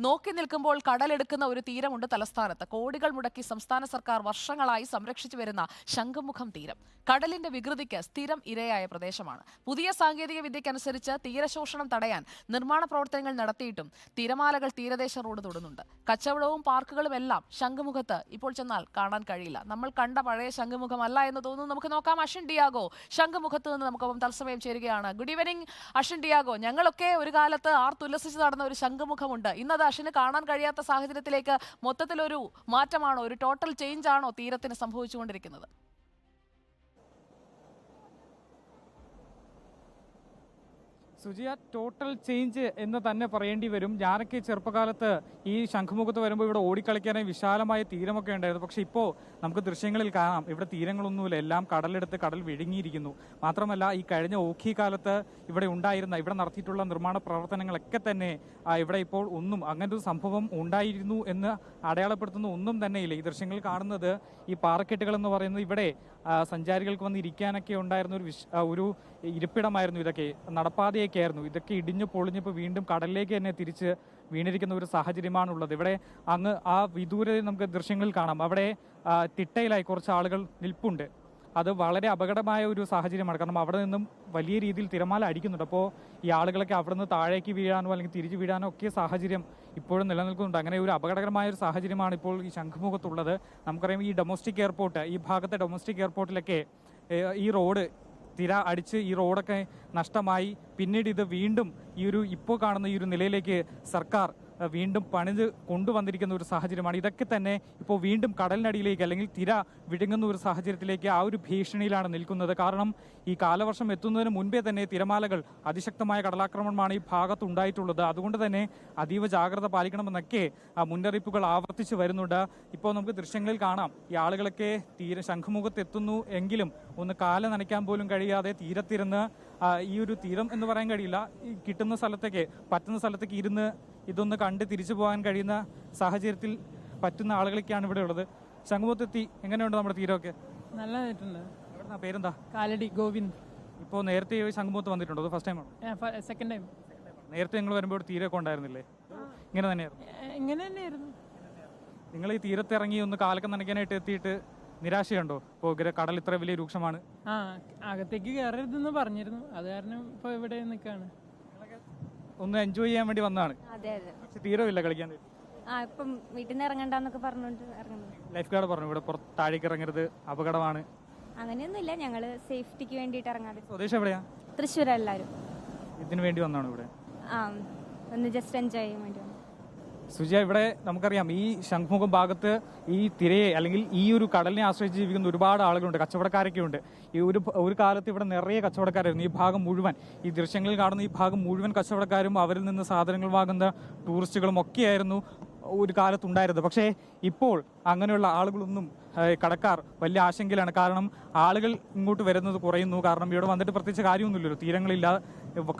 നോക്കി നിൽക്കുമ്പോൾ കടലെടുക്കുന്ന ഒരു തീരമുണ്ട് തലസ്ഥാനത്ത്. കോടികൾ മുടക്കി സംസ്ഥാന സർക്കാർ വർഷങ്ങളായി സംരക്ഷിച്ചു വരുന്ന ശംഖുമുഖം തീരം. കടലിന്റെ വികൃതിക്ക് സ്ഥിരം ഇരയായ പ്രദേശമാണ്. പുതിയ സാങ്കേതിക വിദ്യയ്ക്കനുസരിച്ച് തീരശോഷണം തടയാൻ നിർമ്മാണ പ്രവർത്തനങ്ങൾ നടത്തിയിട്ടും തിരമാലകൾ തീരദേശ റോഡ് തൊടുന്നുണ്ട്. കച്ചവടവും പാർക്കുകളും എല്ലാം ശംഖുമുഖത്ത് ഇപ്പോൾ ചെന്നാൽ കാണാൻ കഴിയില്ല. നമ്മൾ കണ്ട പഴയ ശംഖുമുഖമല്ല എന്ന് തോന്നുന്നു. നമുക്ക് നോക്കാം. അഷിൻ ഡിയാഗോ ശംഖുമുഖത്ത് നിന്ന് നമുക്കൊപ്പം തത്സമയം ചേരുകയാണ്. Good evening Ashin Diego. ഞങ്ങളൊക്കെ ഒരു കാലത്ത് ആർത്തുല്ലസിച്ച് നടന്ന ഒരു ശംഖുമുഖമുണ്ട്. ഇന്നത് അഷിന് കാണാൻ കഴിയാത്ത സാഹചര്യത്തിലേക്ക് മൊത്തത്തിലൊരു മാറ്റമാണോ? ഒരു ടോട്ടൽ ചേഞ്ച് ആണോ തീരത്തിന് സംഭവിച്ചുകൊണ്ടിരിക്കുന്നത്? സുജിയ ടോട്ടൽ ചേഞ്ച് എന്ന് തന്നെ പറയേണ്ടി വരും. ഞാനൊക്കെ ചെറുപ്പകാലത്ത് ഈ ശംഖുമുഖത്ത് വരുമ്പോൾ ഇവിടെ ഓടിക്കളിക്കാനായി വിശാലമായ തീരമൊക്കെ ഉണ്ടായിരുന്നു. പക്ഷെ ഇപ്പോൾ നമുക്ക് ദൃശ്യങ്ങളിൽ കാണാം. ഇവിടെ തീരങ്ങളൊന്നുമില്ല. എല്ലാം കടലെടുത്ത് കടൽ വിഴുങ്ങിയിരിക്കുന്നു. മാത്രമല്ല ഈ കഴിഞ്ഞ ഓഖി കാലത്ത് ഇവിടെ ഉണ്ടായിരുന്ന ഇവിടെ നടത്തിയിട്ടുള്ള നിർമ്മാണ പ്രവർത്തനങ്ങളൊക്കെ തന്നെ ഇവിടെ ഇപ്പോൾ ഒന്നും അങ്ങനെ ഒരു സംഭവം ഉണ്ടായിരുന്നു എന്ന് അടയാളപ്പെടുത്തുന്ന ഒന്നും തന്നെയില്ല. ഈ ദൃശ്യങ്ങൾ കാണുന്നത് ഈ പാറക്കെട്ടുകൾ എന്ന് പറയുന്നത് ഇവിടെ സഞ്ചാരികൾക്ക് വന്ന് ഇരിക്കാനൊക്കെ ഉണ്ടായിരുന്ന ഒരു ഒരു ഇരിപ്പിടമായിരുന്നു ഇതൊക്കെ. നടപ്പാതയൊക്കെ ആയിരുന്നു. ഇതൊക്കെ ഇടിഞ്ഞു പൊളിഞ്ഞിപ്പോൾ വീണ്ടും കടലിലേക്ക് തന്നെ തിരിച്ച് വീണിരിക്കുന്ന ഒരു സാഹചര്യമാണുള്ളത്. ഇവിടെ അങ്ങ് ആ വിദൂരതയിൽ നമുക്ക് ദൃശ്യങ്ങളിൽ കാണാം. അവിടെ തിട്ടയിലായി കുറച്ച് ആളുകൾ നിൽപ്പുണ്ട്. അത് വളരെ അപകടമായ ഒരു സാഹചര്യമാണ്. കാരണം അവിടെ നിന്നും വലിയ രീതിയിൽ തിരമാല അടിക്കുന്നുണ്ട്. അപ്പോൾ ഈ ആളുകളൊക്കെ അവിടെ നിന്ന് താഴേക്ക് വീഴാനോ അല്ലെങ്കിൽ തിരിച്ചു വീഴാനോ ഒക്കെ സാഹചര്യം ഇപ്പോഴും നിലനിൽക്കുന്നുണ്ട്. അങ്ങനെ ഒരു അപകടകരമായ ഒരു സാഹചര്യമാണ് ഇപ്പോൾ ഈ ശംഖുമുഖത്തുള്ളത്. നമുക്കറിയാം ഈ ഡൊമസ്റ്റിക് എയർപോർട്ട് ഈ ഭാഗത്തെ ഡൊമസ്റ്റിക് എയർപോർട്ടിലൊക്കെ ഈ റോഡ് തിര അടിച്ച് ഈ റോഡൊക്കെ നഷ്ടമായി. പിന്നീട് ഇത് വീണ്ടും ഈ ഒരു ഇപ്പോൾ കാണുന്ന ഈ ഒരു നിലയിലേക്ക് സർക്കാർ വീണ്ടും പണിത് കൊണ്ടുവന്നിരിക്കുന്ന ഒരു സാഹചര്യമാണ്. ഇതൊക്കെ തന്നെ ഇപ്പോൾ വീണ്ടും കടലിനടിയിലേക്ക് അല്ലെങ്കിൽ തിര വിഴുങ്ങുന്ന ഒരു സാഹചര്യത്തിലേക്ക് ആ ഒരു ഭീഷണിയിലാണ് നിൽക്കുന്നത്. കാരണം ഈ കാലവർഷം എത്തുന്നതിന് മുൻപേ തന്നെ തിരമാലകൾ അതിശക്തമായ കടലാക്രമണമാണ് ഈ ഭാഗത്ത് ഉണ്ടായിട്ടുള്ളത്. അതുകൊണ്ട് തന്നെ അതീവ ജാഗ്രത പാലിക്കണമെന്നൊക്കെ ആ മുന്നറിയിപ്പുകൾ ആവർത്തിച്ച് വരുന്നുണ്ട്. ഇപ്പോൾ നമുക്ക് ദൃശ്യങ്ങളിൽ കാണാം. ഈ ആളുകളൊക്കെ തീര ശംഖുമുഖത്തെത്തുന്നു എങ്കിലും ഒന്ന് കാല നനയ്ക്കാൻ പോലും കഴിയാതെ തീരത്തിരുന്ന് ഈ ഒരു തീരം എന്ന് പറയാൻ കഴിയില്ല. ഈ കിട്ടുന്ന സ്ഥലത്തേക്ക് പറ്റുന്ന സ്ഥലത്തേക്ക് ഇരുന്ന് ഇതൊന്ന് കണ്ട് തിരിച്ചു പോകാൻ കഴിയുന്ന സാഹചര്യത്തിൽ പറ്റുന്ന ആളുകളൊക്കെയാണ് ഇവിടെ ഉള്ളത്. ശംഖുമുഖത്തെത്തി എങ്ങനെയുണ്ട് നമ്മുടെ തീരമൊക്കെ? നല്ലതായിട്ടുണ്ട്. എവിടുന്നാ പേരെന്താ? കാലടി ഗോവിന്ദ്. ഇപ്പോൾ നേരത്തെ ഈ ശംഖുമുഖത്ത് വന്നിട്ടുണ്ടോ? ഫസ്റ്റ് ടൈമാണ് സെക്കൻഡ് ടൈം നേരത്തെ നിങ്ങൾ വരുമ്പോൾ തീരമൊക്കെ ഉണ്ടായിരുന്നില്ലേ? ഇങ്ങനെ തന്നെയായിരുന്നു. ഇങ്ങനെ തന്നെയായിരുന്നു. നിങ്ങൾ ഈ തീരത്തിറങ്ങി ഒന്ന് കാലൊക്കെ നനയ്ക്കാനായിട്ട് എത്തിയിട്ട് നിരാശയുണ്ടോ? ഇപ്പോൾ കടൽ ഇത്ര വലിയ രൂക്ഷമാണ്. ആ അകത്തേക്ക് കയറരുതെന്ന് പറഞ്ഞിരുന്നു. അത് കാരണം ഇപ്പൊ ഇവിടെ നിൽക്കാണ് ഒന്ന് എൻജോയ് ചെയ്യാൻ വേണ്ടി വന്നതാണ്. അതെ അതെ. പക്ഷെ തീരമില്ല കളിക്കാൻ. ആ ഇപ്പം വീട്ടിൽ നിന്ന് ഇറങ്ങണ്ടെന്നൊക്കെ പറഞ്ഞുകൊണ്ട് ഇറങ്ങുന്നു. ലൈഫ് ഗാർഡ് പറഞ്ഞു ഇവിടെ പുറത്ത് താഴേക്ക് ഇറങ്ങരുത്. അപകടമാണ്. അങ്ങനെയൊന്നുമില്ല. ഞങ്ങൾ സേഫ്റ്റിക്ക് വേണ്ടിയിട്ട് ഇറങ്ങാതെ സ്വദേശം എവിടെയാ? തൃശ്ശൂർ എല്ലാവരും ഇതിനു വേണ്ടി വന്നാണ് ഇവിടെ? ആ ഒന്ന് ജസ്റ്റ് എൻജോയ് ചെയ്യാൻ വേണ്ടി വന്നു. സുജിയ ഇവിടെ നമുക്കറിയാം ഈ ശംഖുമുഖം ഭാഗത്ത് ഈ തിരയെ അല്ലെങ്കിൽ ഈ ഒരു കടലിനെ ആശ്രയിച്ച് ജീവിക്കുന്ന ഒരുപാട് ആളുകളുണ്ട് കച്ചവടക്കാരൊക്കെ ഉണ്ട്. ഈ ഒരു ഒരു കാലത്ത് ഇവിടെ നിറയെ കച്ചവടക്കാരായിരുന്നു. ഈ ഭാഗം മുഴുവൻ ഈ ദൃശ്യങ്ങളിൽ കാണുന്ന ഈ ഭാഗം മുഴുവൻ കച്ചവടക്കാരും അവരിൽ നിന്ന് സാധനങ്ങൾ വാങ്ങുന്ന ടൂറിസ്റ്റുകളും ഒക്കെയായിരുന്നു ഒരു കാലത്ത് ഉണ്ടായിരുന്നത് പക്ഷേ ഇപ്പോൾ അങ്ങനെയുള്ള ആളുകളൊന്നും കടക്കാർ വലിയ ആശങ്കയിലാണ്. കാരണം ആളുകൾ ഇങ്ങോട്ട് വരുന്നത് കുറയുന്നു. കാരണം ഇവിടെ വന്നിട്ട് പ്രത്യേകിച്ച് കാര്യമൊന്നുമില്ലല്ലോ. തീരങ്ങളില്ല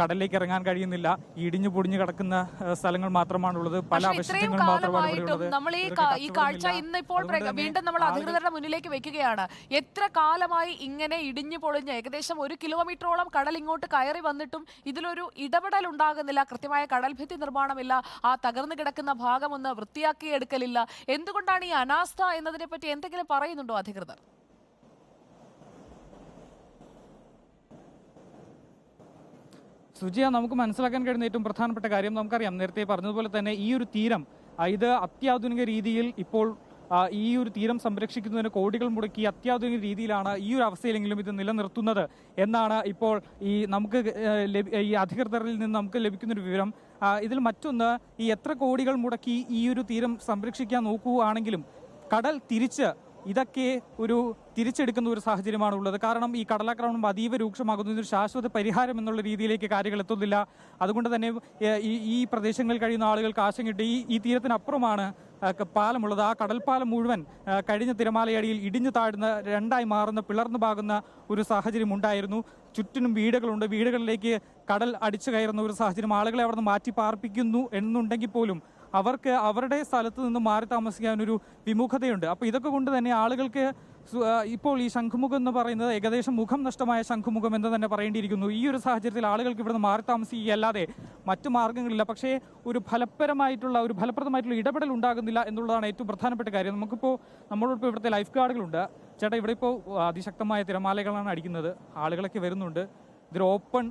കടലിലേക്ക് ഇറങ്ങാൻ കഴിയുന്നില്ല. ഇടിഞ്ഞു പൊടിഞ്ഞു കിടക്കുന്ന സ്ഥലങ്ങൾ മാത്രമാണുള്ളത്. പല അവശിഷ്ടങ്ങൾ മാത്രമാണ് നമ്മൾ ഈ കാഴ്ച വീണ്ടും നമ്മൾ അധികൃതരുടെ മുന്നിലേക്ക് വെക്കുകയാണ്. എത്ര കാലമായി ഇങ്ങനെ ഇടിഞ്ഞു പൊളിഞ്ഞ് ഏകദേശം ഒരു കിലോമീറ്ററോളം കടൽ ഇങ്ങോട്ട് കയറി വന്നിട്ടും ഇതിലൊരു ഇടപെടൽ ഉണ്ടാകുന്നില്ല. കൃത്യമായ കടൽഭിത്തി നിർമ്മാണമില്ല. ആ തകർന്നു കിടക്കുന്ന ഭാഗം ഒന്ന് വൃത്തിയാക്കി എടുക്കലില്ല എന്തുകൊണ്ടാണ് ഈ അനാസ്ഥ എന്നതിനെ പറ്റി എന്തെങ്കിലും പറയുന്നുണ്ടോ അധികൃതർ? സുജിയ നമുക്ക് മനസ്സിലാക്കാൻ കഴിയുന്ന ഏറ്റവും പ്രധാനപ്പെട്ട കാര്യം നമുക്കറിയാം. നേരത്തെ പറഞ്ഞതുപോലെ തന്നെ ഈ ഒരു തീരം ഇത് അത്യാധുനിക രീതിയിൽ ഇപ്പോൾ ഈ ഒരു തീരം സംരക്ഷിക്കുന്നതിന് കോടികൾ മുടക്കി അത്യാധുനിക രീതിയിലാണ് ഈ ഒരു അവസ്ഥയിലെങ്കിലും ഇത് നിലനിർത്തുന്നത് എന്നാണ് ഇപ്പോൾ ഈ നമുക്ക് ഈ അധികൃതരിൽ നിന്ന് നമുക്ക് ലഭിക്കുന്നൊരു വിവരം. ഇതിൽ മറ്റൊന്ന് ഈ എത്ര കോടികൾ മുടക്കി ഈ ഒരു തീരം സംരക്ഷിക്കാൻ നോക്കുകയാണെങ്കിലും കടൽ തിരിച്ച് ഇതൊക്കെ ഒരു തിരിച്ചെടുക്കുന്ന ഒരു സാഹചര്യമാണ് ഉള്ളത്. കാരണം ഈ കടലാക്രമണം അതീവ രൂക്ഷമാകുന്നതിന് ശാശ്വത പരിഹാരം എന്നുള്ള രീതിയിലേക്ക് കാര്യങ്ങൾ എത്തുന്നില്ല. അതുകൊണ്ട് തന്നെ ഈ ഈ പ്രദേശങ്ങളിൽ കഴിയുന്ന ആളുകൾക്ക് ആശങ്കയുണ്ട് ഈ ഈ തീരത്തിനപ്പുറമാണ് പാലമുള്ളത്. ആ കടൽപ്പാലം മുഴുവൻ കഴിഞ്ഞ തിരമാലയടിയിൽ ഇടിഞ്ഞു താഴ്ന്ന രണ്ടായി മാറുന്ന പിളർന്നു പാകുന്ന ഒരു സാഹചര്യം ഉണ്ടായിരുന്നു. ചുറ്റിനും വീടുകളുണ്ട്. വീടുകളിലേക്ക് കടൽ അടിച്ചു കയറുന്ന ഒരു സാഹചര്യം ആളുകളെ അവിടെ നിന്ന് മാറ്റി പാർപ്പിക്കുന്നു എന്നുണ്ടെങ്കിൽ പോലും അവർക്ക് അവരുടെ സ്ഥലത്ത് നിന്ന് മാറി താമസിക്കാനൊരു വിമുഖതയുണ്ട്. അപ്പോൾ ഇതൊക്കെ കൊണ്ട് തന്നെ ആളുകൾക്ക് ഇപ്പോൾ ഈ ശംഖുമുഖം എന്ന് പറയുന്നത് ഏകദേശം മുഖം നഷ്ടമായ ശംഖുമുഖം എന്ന് തന്നെ പറയേണ്ടിയിരിക്കുന്നു. ഈ ഒരു സാഹചര്യത്തിൽ ആളുകൾക്ക് ഇവിടുന്ന് മാറി താമസിക്കുകയല്ലാതെ മറ്റു മാർഗങ്ങളില്ല പക്ഷേ ഒരു ഫലപ്രദമായിട്ടുള്ള ഒരു ഫലപ്രദമായിട്ടുള്ള ഇടപെടൽ ഉണ്ടാകുന്നില്ല എന്നുള്ളതാണ് ഏറ്റവും പ്രധാനപ്പെട്ട കാര്യം. നമുക്കിപ്പോൾ നമ്മളോടൊപ്പം ഇവിടുത്തെ ലൈഫ് ഗാർഡുകളുണ്ട്. ചേട്ടാ ഇവിടെ ഇപ്പോൾ അതിശക്തമായ തിരമാലകളാണ് അടിക്കുന്നത്. ആളുകളൊക്കെ വരുന്നുണ്ട്. ഇതൊരു ഓപ്പൺ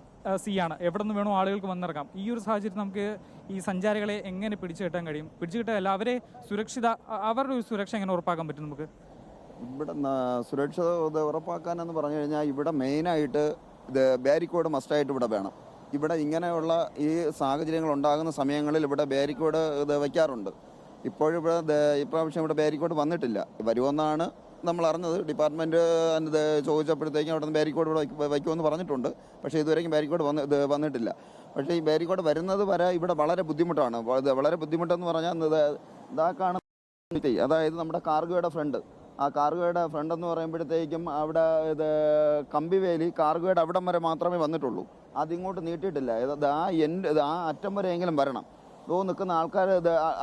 സീ ആണ്. എവിടെ നിന്ന് വേണോ ആളുകൾക്ക് വന്നിറങ്ങാം. ഈ ഒരു സാഹചര്യത്തിൽ നമുക്ക് ഈ സഞ്ചാരികളെ എങ്ങനെ പിടിച്ചു കിട്ടാൻ കഴിയും? പിടിച്ചു കിട്ടാൻ അവരെ സുരക്ഷിത അവരുടെ ഒരു സുരക്ഷ എങ്ങനെ ഉറപ്പാക്കാൻ പറ്റും നമുക്ക്? ഇവിടെ സുരക്ഷ ഇത് ഉറപ്പാക്കാനെന്ന് പറഞ്ഞു കഴിഞ്ഞാൽ ഇവിടെ മെയിനായിട്ട് ഇത് ബാരിക്കോഡ് മസ്റ്റായിട്ട് ഇവിടെ വേണം. ഇവിടെ ഇങ്ങനെയുള്ള ഈ സാഹചര്യങ്ങൾ ഉണ്ടാകുന്ന സമയങ്ങളിൽ ഇവിടെ ബാരിക്കോഡ് ഇത് വയ്ക്കാറുണ്ട്. ഇപ്പോഴിവിടെ ഇപ്രാവശ്യം ഇവിടെ ബാരിക്കോഡ് വന്നിട്ടില്ല. വരുമെന്നാണ് നമ്മൾ അറിഞ്ഞത് ഡിപ്പാർട്ട്മെന്റ് ചോദിച്ചപ്പോഴത്തേക്കും അവിടെ നിന്ന് ബാരിക്കോഡ് ഇവിടെ വയ്ക്ക- വയ്ക്കുമെന്ന് പറഞ്ഞിട്ടുണ്ട്. പക്ഷേ ഇതുവരെയും ബാരിക്കോഡ് വന്ന് ഇത് വന്നിട്ടില്ല. പക്ഷേ ഈ ബാരിക്കോഡ് വരുന്നത് വരെ ഇവിടെ വളരെ ബുദ്ധിമുട്ടാണ്. വളരെ ബുദ്ധിമുട്ടെന്ന് പറഞ്ഞാൽ ഇത് കാണുന്ന അതായത് നമ്മുടെ കാർഗോയുടെ ഫ്രണ്ട്. ആ കാർഗോയുടെ ഫ്രണ്ട് എന്ന് പറയുമ്പോഴത്തേക്കും അവിടെ ഇത് കമ്പിവേലി കാർഗോയുടെ അവിടം വരെ മാത്രമേ വന്നിട്ടുള്ളൂ. അതിങ്ങോട്ട് നീട്ടിയിട്ടില്ല. ആ എന്റെ ആ അറ്റം വരെയെങ്കിലും വരണം. ഇതോ നിൽക്കുന്ന ആൾക്കാർ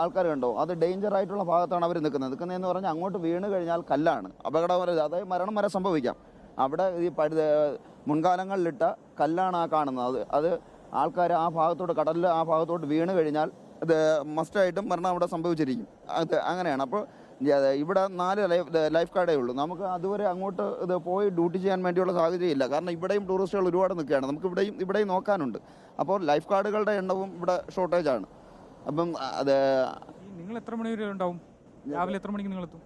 ആൾക്കാർ കണ്ടോ? അത് ഡേഞ്ചർ ആയിട്ടുള്ള ഭാഗത്താണ് അവർ നിൽക്കുന്നത്. നിൽക്കുന്നതെന്ന് പറഞ്ഞാൽ അങ്ങോട്ട് വീണ് കഴിഞ്ഞാൽ കല്ലാണ്. അപകടം അതായത് മരണം വരെ സംഭവിക്കാം. അവിടെ ഈ പഴു മുൻകാലങ്ങളിലിട്ട കല്ലാണ് ആ കാണുന്നത്. അത് അത് ആൾക്കാർ ആ ഭാഗത്തോട്ട് കടലിൽ ആ ഭാഗത്തോട്ട് വീണ് കഴിഞ്ഞാൽ ഇത് മസ്റ്റായിട്ടും മരണം അവിടെ സംഭവിച്ചിരിക്കും. അത് അങ്ങനെയാണ്. അപ്പോൾ ഇവിടെ നാല് ലൈഫ് ലൈഫ് ഗാർഡേ ഉള്ളൂ. നമുക്ക് അതുവരെ അങ്ങോട്ട് ഇത് പോയി ഡ്യൂട്ടി ചെയ്യാൻ വേണ്ടിയുള്ള സാഹചര്യം ഇല്ല. കാരണം ഇവിടെയും ടൂറിസ്റ്റുകൾ ഒരുപാട് നിൽക്കുകയാണ്. നമുക്ക് ഇവിടെയും ഇവിടെയും നോക്കാനുണ്ട്. അപ്പോൾ ലൈഫ് ഗാർഡുകളുടെ എണ്ണവും ഇവിടെ ഷോർട്ടേജ് ആണ്. അപ്പം അത് നിങ്ങൾ എത്ര മണി വരെ ഉണ്ടാവും? രാവിലെ എത്ര മണിക്ക് നിങ്ങൾ എത്തും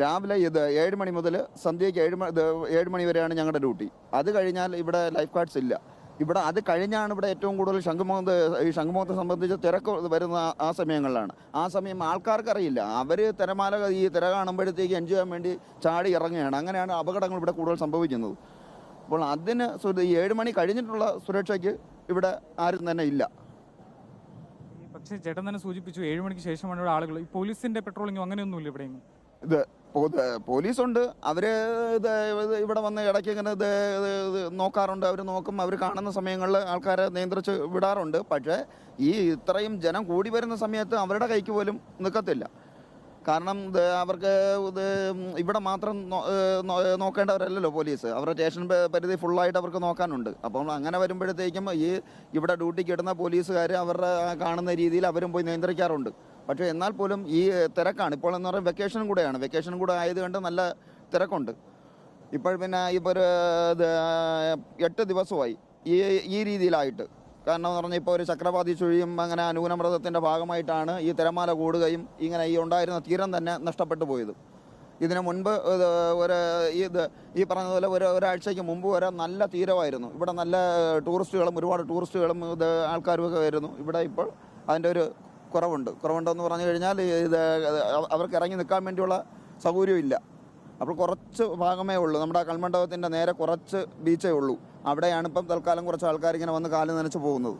രാവിലെ ഇത് ഏഴ് മണി മുതൽ സന്ധ്യയ്ക്ക് ഏഴ് മണി ഏഴ് മണി വരെയാണ് ഞങ്ങളുടെ ഡ്യൂട്ടി. അത് കഴിഞ്ഞാൽ ഇവിടെ ലൈഫ് ഗാർഡ്സ് ഇല്ല. ഇവിടെ അത് കഴിഞ്ഞാണ് ഇവിടെ ഏറ്റവും കൂടുതൽ ശംഖുമുഖത്ത് ഈ ശംഖുമുഖത്തെ സംബന്ധിച്ച് തിരക്ക് വരുന്ന ആ- സമയങ്ങളിലാണ്. ആ സമയം ആൾക്കാർക്ക് അറിയില്ല അവർ തിരമാല ഈ തിര കാണുമ്പോഴത്തേക്ക് എൻജോയ് ചെയ്യാൻ വേണ്ടി ചാടി ഇറങ്ങുകയാണ്. അങ്ങനെയാണ് അപകടങ്ങൾ ഇവിടെ കൂടുതൽ സംഭവിക്കുന്നത്. അപ്പോൾ അതിന് ഈ ഏഴ് മണി കഴിഞ്ഞിട്ടുള്ള സുരക്ഷയ്ക്ക് ഇവിടെ ആരും തന്നെ ഇല്ല. പക്ഷേ ചേട്ടൻ തന്നെ സൂചിപ്പിച്ചു ഏഴ് മണിക്ക് ശേഷമാണ് ഇവിടെ ആളുകൾ. ഈ പോലീസിന്റെ പെട്രോളിങ്ങോ അങ്ങനെയൊന്നുമില്ല ഇവിടെയെങ്കിലും ഇത് പോ- ഇത് പോലീസുണ്ട്. അവർ ഇത് ഇവിടെ വന്ന് ഇടയ്ക്ക് ഇങ്ങനെ ഇത് നോക്കാറുണ്ട്. അവർ നോക്കും. അവർ കാണുന്ന സമയങ്ങളിൽ ആൾക്കാരെ നിയന്ത്രിച്ച് വിടാറുണ്ട്. പക്ഷേ ഈ ഇത്രയും ജനം കൂടി വരുന്ന സമയത്ത് അവരുടെ കൈക്ക് പോലും നിൽക്കത്തില്ല. കാരണം അവർക്ക് ഇത് ഇവിടെ മാത്രം നോക്കേണ്ടവരല്ലല്ലോ പോലീസ്. അവരുടെ സ്റ്റേഷൻ പരിധി ഫുള്ളായിട്ട് അവർക്ക് നോക്കാനുണ്ട്. അപ്പം അങ്ങനെ വരുമ്പോഴത്തേക്കും ഈ ഇവിടെ ഡ്യൂട്ടിക്ക് ഇടുന്ന പോലീസുകാർ അവരുടെ കാണുന്ന രീതിയിൽ അവരും പോയി നിയന്ത്രിക്കാറുണ്ട്. പക്ഷേ എന്നാൽ പോലും ഈ തിരക്കാണ്. ഇപ്പോൾ എന്ന് പറയുമ്പോൾ വെക്കേഷനും കൂടെയാണ്. വെക്കേഷനും കൂടെ ആയതുകൊണ്ട് നല്ല തിരക്കുണ്ട്. ഇപ്പോൾ പിന്നെ ഇപ്പോൾ ഒരു എട്ട് ദിവസമായി ഈ ഈ രീതിയിലായിട്ട്. കാരണം എന്ന് പറഞ്ഞാൽ ഇപ്പോൾ ഒരു ചക്രവാതി ചുഴിയും അങ്ങനെ അനുകൂലമൃതത്തിന്റെ ഭാഗമായിട്ടാണ് ഈ തിരമാല കൂടുകയും ഇങ്ങനെ ഈ ഉണ്ടായിരുന്ന തീരം തന്നെ നഷ്ടപ്പെട്ടു പോയത്. ഇതിനു മുൻപ് ഒരു ഇത് ഈ പറഞ്ഞതുപോലെ ഒരു ഒരാഴ്ചയ്ക്ക് മുമ്പ് വരെ നല്ല തീരമായിരുന്നു. ഇവിടെ നല്ല ടൂറിസ്റ്റുകളും ഒരുപാട് ടൂറിസ്റ്റുകളും ഇത് ആൾക്കാരും ഒക്കെ വരുന്നു. ഇവിടെ ഇപ്പോൾ അതിന്റെ ഒരു കുറവുണ്ട്. കുറവുണ്ടെന്ന് പറഞ്ഞു കഴിഞ്ഞാൽ ഇത് അവർക്ക് ഇറങ്ങി നിൽക്കാൻ വേണ്ടിയുള്ള സൗകര്യമില്ല. അപ്പോൾ കുറച്ച് ഭാഗമേ ഉള്ളൂ. നമ്മുടെ കൽമണ്ഡപത്തിന്റെ നേരെ കുറച്ച് ബീച്ചേ ഉള്ളൂ. അവിടെയാണ് ഇപ്പം തൽക്കാലം കുറച്ച് ആൾക്കാർ ഇങ്ങനെ വന്ന് കാൽ നനച്ച് പോകുന്നത്.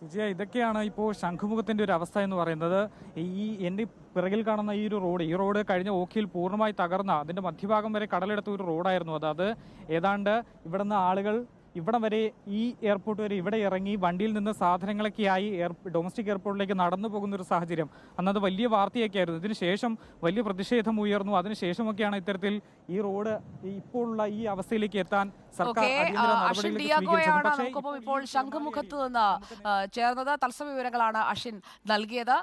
സുജിയ ഇതൊക്കെയാണ് ഇപ്പോൾ ശംഖുമുഖത്തിന്റെ ഒരു അവസ്ഥ എന്ന് പറയുന്നത്. ഈ എന്റെ പിറകിൽ കാണുന്ന ഈ ഒരു റോഡ് ഈ റോഡ് കഴിഞ്ഞ ഓക്കിയിൽ പൂർണമായി തകർന്ന അതിന്റെ മധ്യഭാഗം വരെ കടലെടുത്ത ഒരു റോഡായിരുന്നു അത്. അത് ഏതാണ്ട് ഇവിടുന്ന് ആളുകൾ ഇവിടം വരെ ഈ എയർപോർട്ട് വരെ ഇവിടെ ഇറങ്ങി വണ്ടിയിൽ നിന്ന് സാധനങ്ങളൊക്കെയായി എയർ ഡൊമസ്റ്റിക് എയർപോർട്ടിലേക്ക് നടന്നു പോകുന്ന ഒരു സാഹചര്യം. അന്നത് വലിയ വാർത്തയൊക്കെയായിരുന്നു. ഇതിനുശേഷം ഇതിന് ശേഷം വലിയ പ്രതിഷേധം ഉയർന്നു. അതിനുശേഷമൊക്കെയാണ് ഇത്തരത്തിൽ ഈ റോഡ് ഇപ്പോഴുള്ള ഈ അവസ്ഥയിലേക്ക് എത്താൻ സർക്കാർ ഇപ്പോൾ ശംഖുമുഖത്ത് നിന്ന് ചേർന്നത്. തത്സമ വിവരങ്ങളാണ് അഷിൻ നൽകിയത്.